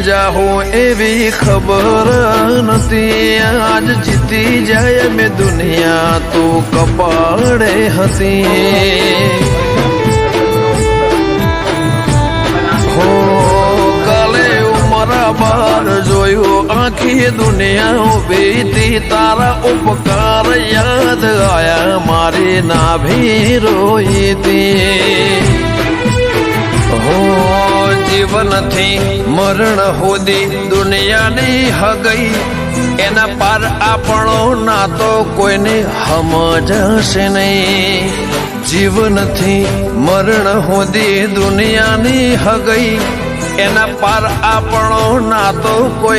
જાહો એવી ખબર નથી આજ જીતી જાય મેં દુનિયા તો કપાળે હતી હો કાલે ઉમરા બાર જોયું આખી દુનિયા બેતી તારા ઉપકાર યાદ આયા મારી નાભી રોઈતી હો જીવનથી મરણ હોદી દુનિયાની હગઈ. એના પાર આપણો ના તો કોઈને સમજશે નહીં. જીવનથી મરણ હોદી દુનિયાની હગઈ. એના પાર આપણો ના તો કોઈ